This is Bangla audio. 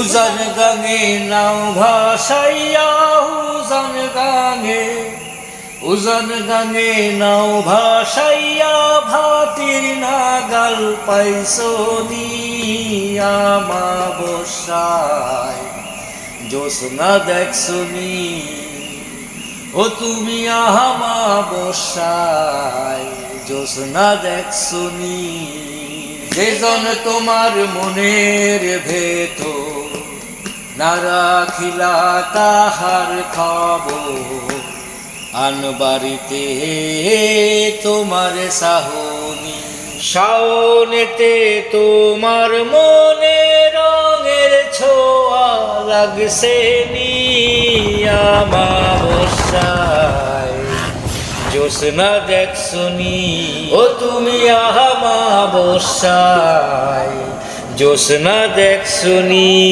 উজান গাঙে নাও ভাসাইয়া উজান গাঙে উজান গাঙে নাও ভাসাইয়া, ভাতির নাগাল পাইছো আমা বসায় জোসনা দেখছনি ও তুমি আহামা বসায় জোসনা দেখছনি যেজন তোমার মনের ভেতর না রাখিলা তাহার খবর। আন বাড়িতে তোমার সাহনি। শাওনেতে তোমার মনে রঙের ছোঁয়া লাগছে আমাবস্যায়। জোসনা দেখছনি ও তুমি আমাবস্যায়। জোসনা দেখছনি